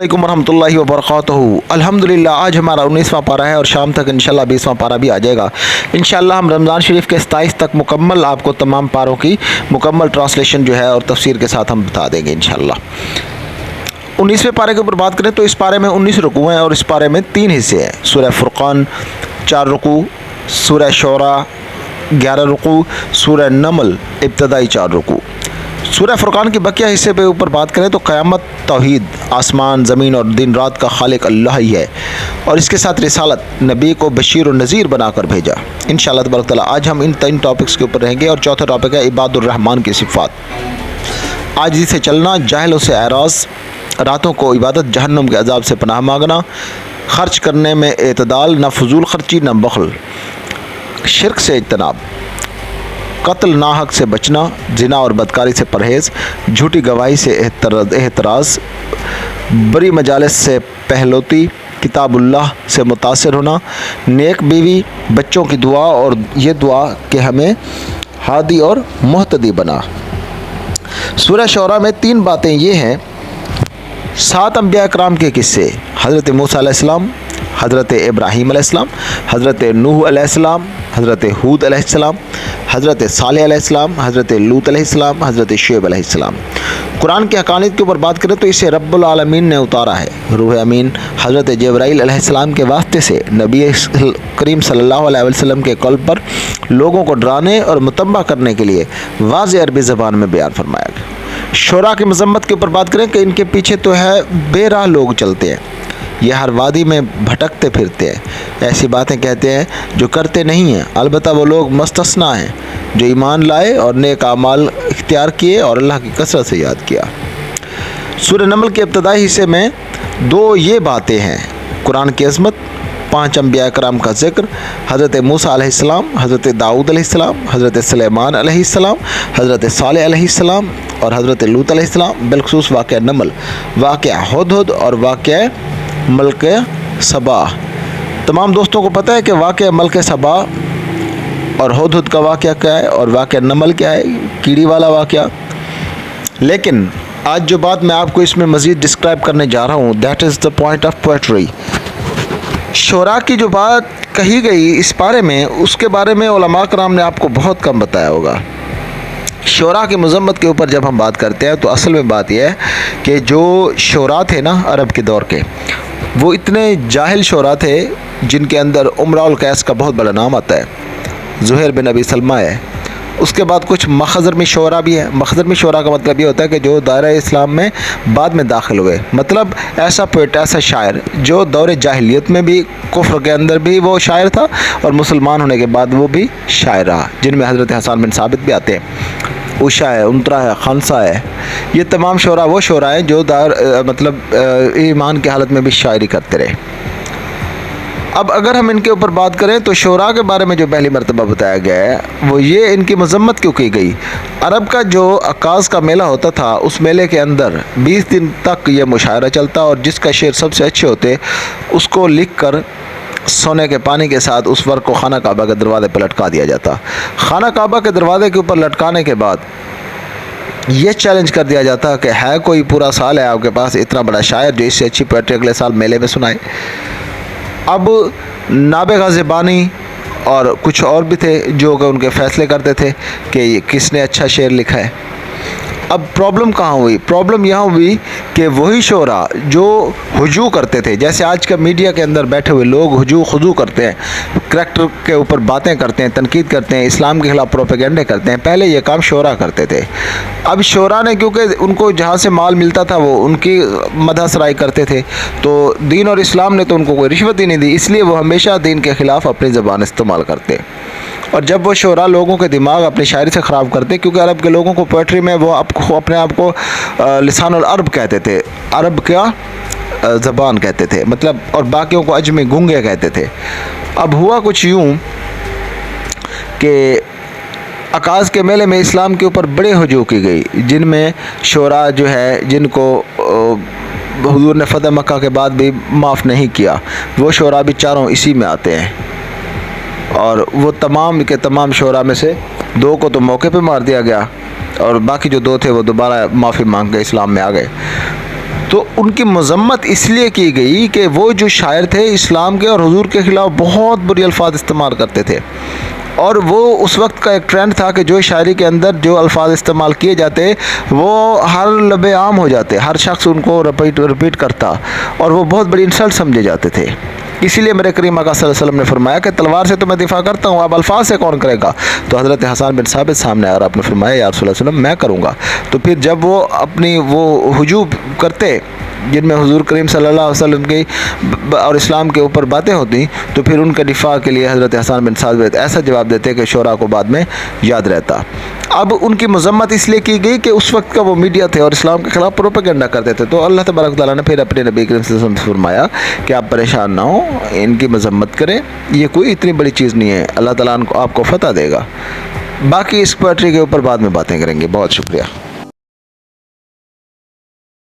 علیکم ورحمۃ اللہ وبرکاتہ۔ الحمدللہ، آج ہمارا انیسواں پارہ ہے اور شام تک انشاءاللہ بیسواں پارہ بھی آ جائے گا۔ انشاءاللہ ہم رمضان شریف کے ستائیس تک مکمل آپ کو تمام پاروں کی مکمل ٹرانسلیشن جو ہے اور تفسیر کے ساتھ ہم بتا دیں گے انشاءاللہ۔ انیسویں پارے کے اوپر بات کریں تو اس پارے میں انیس رکوع ہیں اور اس پارے میں تین حصے ہیں۔ سورہ فرقان، چار رکوع، سورہ شعراء، گیارہ رکوع، سورہ نمل، ابتدائی چار رکوع۔ سورہ فرقان کی بقیہ حصے پہ اوپر بات کریں تو قیامت توحید، آسمان، زمین اور دن رات کا خالق اللہ ہی ہے اور اس کے ساتھ رسالت نبی کو بشیر و نذیر بنا کر بھیجا۔ انشاءاللہ تبارک تعالیٰ آج ہم ان تین ٹاپکس کے اوپر رہیں گے اور چوتھا ٹاپک ہے عباد الرحمن کی صفات۔ آج سے چلنا، جاہلوں سے اعراض، راتوں کو عبادت، جہنم کے عذاب سے پناہ مانگنا، خرچ کرنے میں اعتدال، نہ فضول خرچی، نہ بخل، شرک سے اجتناب۔ قتل ناحق سے بچنا، زنا اور بدکاری سے پرہیز، جھوٹی گواہی سے احتراز، بری مجالس سے پہلوتی، کتاب اللہ سے متاثر ہونا، نیک بیوی، بچوں کی دعا اور یہ دعا کہ ہمیں ہادی اور محتدی بنا۔ سورہ شعراء میں تین باتیں یہ ہیں، سات انبیاء اکرام کے قصے، حضرت موسیٰ علیہ السلام حضرت ابراہیم علیہ السلام، حضرت نوح علیہ السلام، حضرت حود علیہ السلام، حضرت صالح علیہ السلام، حضرت لوت علیہ السلام، حضرت شعیب علیہ السلام۔ قرآن کی حقانیت کے اوپر بات کریں تو اسے رب العالمین نے اتارا ہے۔ روح امین، حضرت جبرائیل علیہ السلام کے واسطے سے نبی کریم صلی اللہ علیہ وسلم کے قلب پر لوگوں کو ڈرانے اور متبع کرنے کے لیے واضح عربی زبان میں بیان فرمایا گیا۔ شعراء کی مذمت کے اوپر بات کریں کہ ان کے پیچھے تو ہے، بے راہ لوگ چلتے ہیں۔ یہ ہر وادی میں بھٹکتے پھرتے ہیں۔ ایسی باتیں کہتے ہیں جو کرتے نہیں ہیں۔ البتہ وہ لوگ مستثنا ہیں جو ایمان لائے اور نیک اعمال اختیار کیے اور اللہ کی کثرت سے یاد کیا۔ سورہ نمل کے ابتدائی حصے میں دو یہ باتیں ہیں۔ قرآن کی عظمت، پانچ انبیاء کرام کا ذکر، حضرت موسیٰ علیہ السلام، حضرت داؤد علیہ السلام، حضرت سلیمان علیہ السلام، حضرت صالح علیہ السلام اور حضرت لوت علیہ السلام۔ بالخصوص واقعہ نمل، واقعہ ہد ہد اور واقعہ ملک صبا تمام دوستوں کو پتہ ہے کہ واقعہ ملک صبا اور ہد ہد کا واقعہ کیا ہے اور واقعہ نمل کیا ہے، کیڑی والا واقعہ۔ لیکن آج جو بات میں آپ کو اس میں مزید ڈسکرائب کرنے جا رہا ہوں that is the point of poetry شعراء کی جو بات کہی گئی اس بارے میں، اس کے بارے میں علماء کرام نے آپ کو بہت کم بتایا ہوگا۔ شعراء کی مذمت کے اوپر جب ہم بات کرتے ہیں تو اصل میں بات یہ ہے کہ جو شعراء تھے نا عرب کے دور کے وہ اتنے جاہل شعراء تھے جن کے اندر عمرہ القیس کا بہت بڑا نام آتا ہے۔ زہیر بن ابی سلمہ ہے۔ اس کے بعد کچھ مخضرمی شعراء بھی ہیں مخضرمی شعراء کا مطلب یہ ہوتا ہے کہ جو دائرہ اسلام میں بعد میں داخل ہوئے۔ مطلب ایسا پوئٹ ایسا شاعر جو دور جاہلیت میں بھی، کفر کے اندر بھی وہ شاعر تھا اور مسلمان ہونے کے بعد وہ بھی شاعر رہا جن میں حضرت حسان بن ثابت بھی آتے ہیں۔ اوشا ہے انترا ہے، خانسا ہے۔ یہ تمام شعراء وہ شعراء ہیں جو دار مطلب ایمان کی حالت میں بھی شاعری کرتے رہے۔ اب اگر ہم ان کے اوپر بات کریں تو شعراء کے بارے میں جو پہلی مرتبہ بتایا گیا ہے، وہ یہ ان کی مذمت کیوں کی گئی؟ عرب کا جو عکاس کا میلہ ہوتا تھا، اس میلے کے اندر بیس دن تک یہ مشاعرہ چلتا اور جس کا شعر سب سے اچھے ہوتے، اس کو لکھ کر سونے کے پانی کے ساتھ اس ورق کو خانہ کعبہ کے دروازے پہ لٹکا دیا جاتا۔ خانہ کعبہ کے دروازے کے اوپر لٹکانے کے بعد یہ چیلنج کر دیا جاتا کہ ہے کوئی پورا سال ہے آپ کے پاس اتنا بڑا شاعر جو اس سے اچھی پوئٹری اگلے سال میلے میں سنائے۔ اب نابغہ زبانی اور کچھ اور بھی تھے جو کہ ان کے فیصلے کرتے تھے کہ کس نے اچھا شعر لکھا ہے۔ اب پرابلم کہاں ہوئی؟ پرابلم یہاں ہوئی کہ وہی شعراء جو ہجو کرتے تھے، جیسے آج کا میڈیا کے اندر بیٹھے ہوئے لوگ ہجو خضو کرتے ہیں کریکٹر کے اوپر باتیں کرتے ہیں، تنقید کرتے ہیں، اسلام کے خلاف پروپیگنڈے کرتے ہیں، پہلے یہ کام شعراء کرتے تھے۔ اب شعراء نے کیونکہ ان کو جہاں سے مال ملتا تھا، وہ ان کی مدح سرائی کرتے تھے۔ تو دین اور اسلام نے تو ان کو کوئی رشوت ہی نہیں دی، اس لیے وہ ہمیشہ دین کے خلاف اپنی زبان استعمال کرتے۔ اور جب وہ شعراء لوگوں کے دماغ اپنی شاعری سے خراب کرتے، کیونکہ عرب کے لوگوں کو پوئٹری میں وہ آپ کو اپنے آپ کو لسان العرب کہتے تھے۔ عرب کیا؟ زبان کہتے تھے۔ مطلب اور باقیوں کو اجمی گنگے کہتے تھے۔ اب ہوا کچھ یوں کہ عکاس کے میلے میں اسلام کے اوپر بڑے ہجو کی گئی، جن میں شعراء جو ہے، جن کو حضور نے فتح مکہ کے بعد بھی معاف نہیں کیا۔ وہ شعراء بھی چاروں اسی میں آتے ہیں۔ اور وہ تمام کے تمام شعراء میں سے دو کو تو موقع پہ مار دیا گیا اور باقی جو دو تھے وہ دوبارہ معافی مانگ کے اسلام میں آ گئے۔ تو ان کی مذمت اس لیے کی گئی کہ وہ جو شاعر تھے اسلام کے اور حضور کے خلاف بہت بری الفاظ استعمال کرتے تھے۔ اور وہ اس وقت کا ایک ٹرینڈ تھا کہ جو شاعری کے اندر جو الفاظ استعمال کیے جاتے وہ ہر لب عام ہو جاتے، ہر شخص ان کو رپیٹ رپیٹ کرتا اور وہ بہت بڑی انسلٹ سمجھے جاتے تھے۔ اسی لیے میرے کریم آقا صلی اللہ علیہ وسلم نے فرمایا کہ تلوار سے تو میں دفاع کرتا ہوں، اب الفاظ سے کون کرے گا؟ تو حضرت حسان بن ثابت سامنے آ آپ نے فرمایا، یا رسول اللہ علیہ وسلم، میں کروں گا۔ تو پھر جب وہ اپنی وہ ہجوم کرتے جن میں حضور کریم صلی اللہ علیہ وسلم کی اور اسلام کے اوپر باتیں ہوتی تو پھر ان کے دفاع کے لیے حضرت حسان بن ثابت ایسا جواب دیتے کہ شعراء کو بعد میں یاد رہتا۔ اب ان کی مذمت اس لیے کی گئی کہ اس وقت کا وہ میڈیا تھے اور اسلام کے خلاف پروپیگنڈا کرتے تھے۔ تو اللہ تبارک تعالیٰ نے پھر اپنے نبی کریم صلی اللہ علیہ وسلم سے فرمایا کہ آپ پریشان نہ ہوں، ان کی مذمت کریں۔ یہ کوئی اتنی بڑی چیز نہیں ہے، اللہ تعالیٰ کو آپ کو فتح دے گا۔ باقی اس پوئٹری کے اوپر بعد میں باتیں کریں گے۔ بہت شکریہ۔